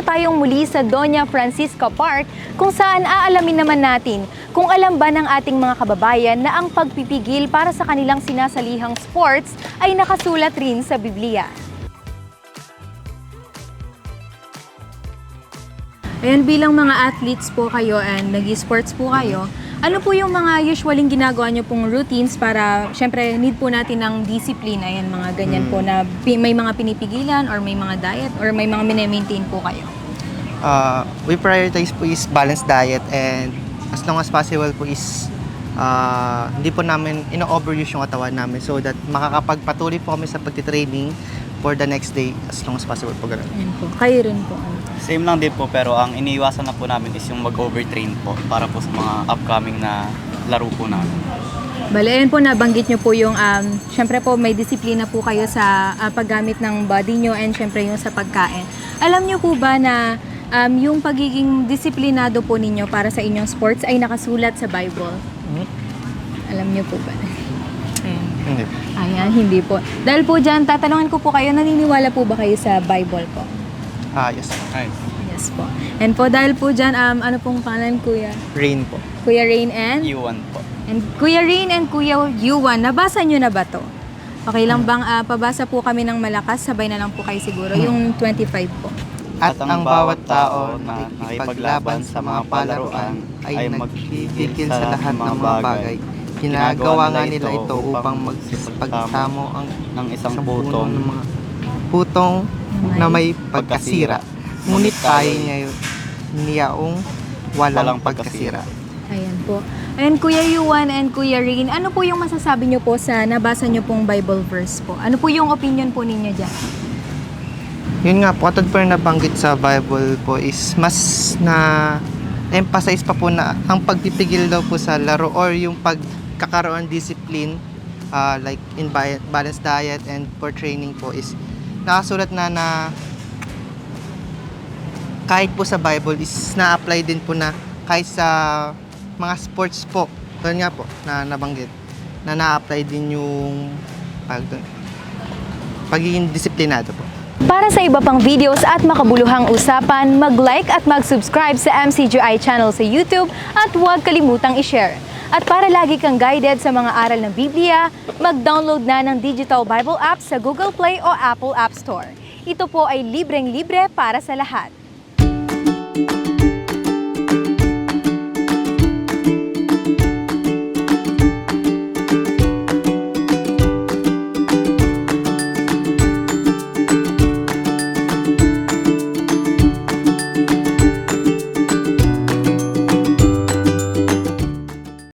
kayong muli sa Doña Francisca Park kung saan aalamin naman natin kung alam ba ng ating mga kababayan na ang pagpipigil para sa kanilang sinasalihang sports ay nakasulat rin sa Biblia. Ayan, bilang mga athletes po kayo and nag-sports po kayo, ano po yung mga usualing ginagawa nyo pong routines para, syempre, need po natin ng discipline, ayan, mga ganyan po na pi- may mga pinipigilan or may mga diet or may mga mine-maintain po kayo? uh, we prioritize po is balanced diet and as long as possible po is uh, hindi po namin ino-overuse yung katawan namin so that makakapagpatuloy po kami sa pagtitraining for the next day as long as possible po ganun. Ayan po. Kayo rin po. ano? Same lang din po pero ang iniiwasan na po namin is yung mag-overtrain po para po sa mga upcoming na laro po namin. Bale, ayan po nabanggit nyo po yung, um, syempre po may disiplina po kayo sa ah, paggamit ng body nyo and syempre yung sa pagkain. Alam nyo po ba na um, yung pagiging disiplinado po ninyo para sa inyong sports ay nakasulat sa Bible? Mhm. Alam nyo po ba? Ayan. Hindi. Ayan, hindi po. Dahil po dyan, tatanungin ko po kayo, naniniwala po ba kayo sa Bible po? Ah, yes. Ay, Yes po. And po, dahil po dyan, um, ano pong pangalan, Kuya? Rain po. Kuya Rain and? U1 po. And Kuya Rain and Kuya Yuan, nabasa nyo na ba to? Okay lang bang ah, pabasa po kami ng malakas? Sabay na lang po kayo siguro. Yung 25 po. At ang bawat tao na nakipaglaban sa mga palaruan ay magpipigil sa lahat ng mga bagay. Ginagawa nga nila ito upang magpagsamo ang ng isang butong ng mga putong na may pagkasira. Ngunit tayo niya niyaong walang, Walang pagkasira. Ayan po. And Kuya Yuan and Kuya Rain, ano po yung masasabi nyo po sa nabasa nyo pong Bible verse po? Ano po yung opinion po ninyo dyan? Yun nga po, katulad po na nabanggit sa Bible po is mas na emphasize pa po na ang pagpipigil daw po sa laro or yung pagkakaroon discipline uh, like in balanced diet and for training po is nakasulat na na kahit po sa Bible is na-apply din po na kahit sa mga sports po. Doon nga po na nabanggit na na-apply din yung pag, pagiging disiplinado po. Para sa iba pang videos at makabuluhang usapan, mag-like at mag-subscribe sa MCGI channel sa YouTube at huwag kalimutang i-share. At para lagi kang guided sa mga aral ng Biblia, mag-download na ng Digital Bible app sa Google Play o Apple App Store. Ito po ay libreng-libre para sa lahat.